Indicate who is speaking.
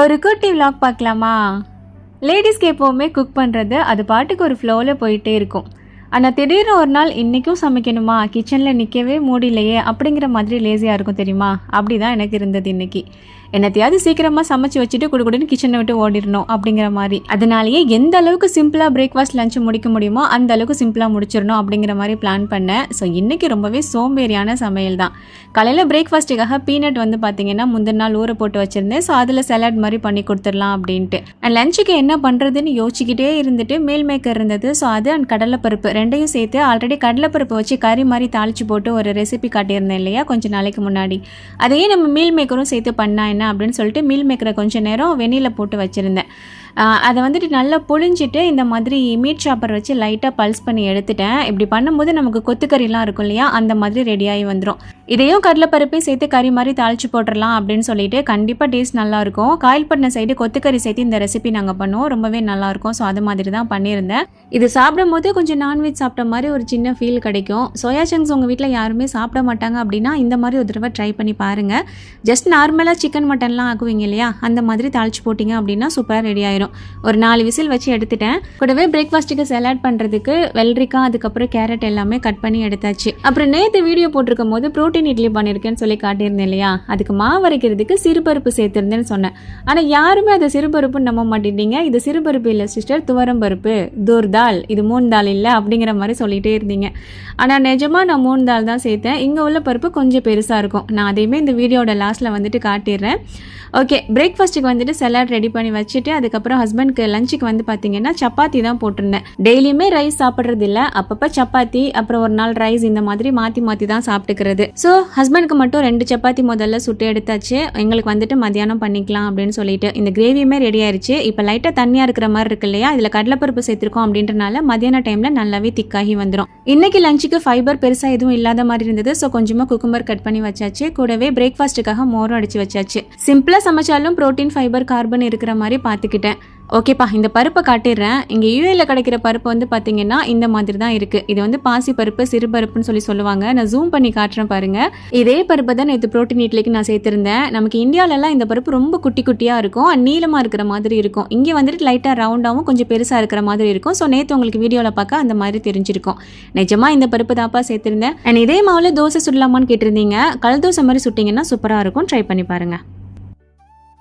Speaker 1: ஒரு குட்டி vlog பார்க்கலாமா? லேடிஸ்க்கு எப்போவுமே குக் பண்ணுறது அது பாட்டுக்கு ஒரு ஃப்ளோவில் போயிட்டே இருக்கும். ஆனால் திடீர்னு ஒரு நாள் இன்றைக்கும் சமைக்கணுமா? கிச்சனில் நிற்கவே மூடிலையே அப்படிங்கிற மாதிரி லேசியாக இருக்கும் தெரியுமா? அப்படி தான் எனக்கு இருந்தது இன்றைக்கி என்னத்தையாவது சீக்கிரமாக சமைச்சு வச்சுட்டு குடுக்குடுன்னு கிச்சனை விட்டு ஓடிடணும் அப்படிங்கிற மாதிரி. அதனாலேயே எந்த அளவுக்கு சிம்பிளாக பிரேக்ஃபாஸ்ட் லஞ்சு முடிக்க முடியுமோ அந்த அளவுக்கு சிம்பிளாக முடிச்சிடணும் அப்படிங்கிற மாதிரி பிளான் பண்ணேன். ஸோ இன்றைக்கி ரொம்பவே சோம்பேறியான சமையல் தான். காலையில் பிரேக்ஃபாஸ்ட்டுக்காக பீனட் வந்து பார்த்தீங்கன்னா முந்தின நாள் ஊற போட்டு வச்சுருந்தேன். ஸோ அதில் சலாட் மாதிரி பண்ணி கொடுத்துடலாம் அப்படின்ட்டு. அண்ட் லஞ்சுக்கு என்ன பண்ணுறதுன்னு யோசிச்சுக்கிட்டே இருந்துட்டு மேல் மேக்கர் இருந்தது. ஸோ அது அண்ட் கடலைப்பருப்பு. ரெண்டையும் சேர்த்து ஆல்ரெடி கடலைப்பருப்பு வச்சு கறி மாதிரி தாளிச்சு போட்டு ஒரு ரெசிபி காட்டியிருந்தேன் இல்லையா? கொஞ்சம் நாளைக்கு முன்னாடி. அதையே நம்ம மீல் மேக்கரும் சேர்த்து பண்ணா என்ன அப்படின்னு சொல்லிட்டு மீல் மேக்கரை கொஞ்சம் நேரம் வெந்நியில் போட்டு வச்சுருந்தேன். அதை வந்துட்டு நல்லா புழிஞ்சிட்டு இந்த மாதிரி மீட் சாப்பர் வச்சு லைட்டாக பல்ஸ் பண்ணி எடுத்துட்டேன். இப்படி பண்ணும்போது நமக்கு கொத்துக்கறிலாம் இருக்கும் இல்லையா? அந்த மாதிரி ரெடியாகி வந்துடும் இதையும் கடலைப்பருப்பையும் சேர்த்து கறி மாதிரி தாளிச்சு போட்டுடலாம் அப்படின்னு சொல்லிட்டு கண்டிப்பாக டேஸ்ட் நல்லாயிருக்கும் காயில் பண்ண சைடு கொத்துக்கறி சேர்த்து இந்த ரெசிபி நாங்கள் பண்ணுவோம். ரொம்பவே நல்லாயிருக்கும் ஸோ அது மாதிரி தான் பண்ணியிருந்தேன். இது சாப்பிடும்போது கொஞ்சம் நான்வெஜ் சாப்பிட்ட மாதிரி ஒரு சின்ன ஃபீல் கிடைக்கும். சோயா சங்ஸ் உங்கள் வீட்டில் யாருமே சாப்பிட மாட்டாங்க அப்படின்னா இந்த மாதிரி ஒரு தடவை ட்ரை பண்ணி பாருங்கள் ஜஸ்ட் நார்மலாக சிக்கன் மட்டன்லாம் ஆக்குவீங்க இல்லையா? அந்த மாதிரி தாளிச்சு போட்டிங்க அப்படின்னா சூப்பராக ரெடி ஆயிரும் ஒரு நாலு விசில் வச்சு எடுத்துட்டேன். கூடவே பிரேக்ஃபாஸ்ட்டுக்கு செலாட் பண்ணுறதுக்கு வெள்ளரிக்காய் அதுக்கப்புறம் கேரட் எல்லாமே கட் பண்ணி எடுத்தாச்சு. அப்புறம் நேற்று வீடியோ போட்டிருக்கும் போது ப்ரோட்டீன் இட்லி பண்ணியிருக்கேன்னு சொல்லி காட்டியிருந்தேன் இல்லையா? அதுக்கு மாவு அரைக்கிறதுக்கு சிறுபருப்பு சேர்த்துருந்தேன்னு சொன்னேன். ஆனால் யாருமே அதை சிறுபருப்புன்னு நம்ப மாட்டேட்டீங்க இது சிறுபருப்பு இல்லை சிஸ்டர் துவரம் பருப்பு. தூர்தால் இது மூணு தால் இல்லை அப்படிங்கிற மாதிரி சொல்லிகிட்டே இருந்தீங்க. ஆனால் நிஜமாக நான் மூணு தால் தான் சேர்த்தேன். இங்கே உள்ள பருப்பு கொஞ்சம் பெருசாக இருக்கும். நான் அதையுமே இந்த வீடியோட லாஸ்ட்டில் வந்துட்டு காட்டிடுறேன். ஓகே பிரேக்ஃபாஸ்ட்டுக்கு வந்துட்டு செலாட் ரெடி பண்ணி வச்சுட்டு அதுக்கப்புறம் ஹஸ்பண்ட்க்கு லஞ்சுக்கு வந்து பார்த்தீங்கன்னா சப்பாத்தி தான் போட்டிருந்தேன். டெய்லியுமே ரைஸ் சாப்பிட்றது இல்லை அப்பப்போ சப்பாத்தி அப்புறம் ஒரு நாள் ரைஸ் இந்த மாதிரி மாற்றி மாற்றி தான் சாப்பிட்டுக்கிறது. ஸோ ஹஸ்பண்ட்க்கு மட்டும் ரெண்டு சப்பாத்தி முதல்ல சுட்டு எடுத்தாச்சு. எங்களுக்கு வந்துட்டு மத்தியானம் பண்ணிக்கலாம் அப்படின்னு சொல்லிட்டு இந்த கிரேவியுமே ரெடி ஆயிருச்சு. இப்போ லைட்டாக தண்ணியாக இருக்கிற மாதிரி இருக்கு இல்லையா? இதில் கடலைப்பருப்பு சேர்த்துருக்கோம் அப்படின்றனால மதியான டைமில் நல்லாவே திக்காகி வந்துடும் இன்னைக்கு லஞ்சுக்கு ஃபைபர் பெருசாக எதுவும் இல்லாத மாதிரி இருந்தது. ஸோ கொஞ்சமாக குக்கும்பர் கட் பண்ணி வச்சாச்சு. கூடவே பிரேக்ஃபாஸ்ட்டுக்காக மோரும் அடிச்சு வச்சாச்சு. சிம்பிளாக சமைச்சாலும் ப்ரோட்டீன் ஃபைபர் கார்பன் இருக்கிற மாதிரி பார்த்துக்கிட்டேன் ஓகேப்பா இந்த பருப்பை காட்டிடுறேன். இங்கே யூஏல கிடைக்கிற பருப்பு வந்து பார்த்தீங்கன்னா இந்த மாதிரி தான் இருக்குது இது வந்து பாசி பருப்பு சிறு பருப்புன்னு சொல்லி சொல்லுவாங்க. நான் ஜூம் பண்ணி காட்டுறேன் பாருங்கள் இதே பருப்பை தான் நேற்று ப்ரோட்டீன் இட்லிக்கு நான் சேர்த்துருந்தேன். நமக்கு இந்தியாவிலலாம் இந்த பருப்பு ரொம்ப குட்டி குட்டியாக இருக்கும். நீளமாக இருக்கிற மாதிரி இருக்கும். இங்கே வந்துட்டு லைட்டாக ரவுண்டாகவும் கொஞ்சம் பெருசாக இருக்கிற மாதிரி இருக்கும். ஸோ நேற்று உங்களுக்கு வீடியோவில் பார்க்க அந்த மாதிரி தெரிஞ்சிருக்கும். நிஜமாக இந்த பருப்பு தாப்பா சேர்த்துருந்தேன். அண்ட் இதே மாவில் தோசை சுடலாமான்னு கேட்டிருந்தீங்க. கல் தோசை மாதிரி சுட்டிங்கன்னா சூப்பராக இருக்கும். ட்ரை பண்ணி பாருங்கள்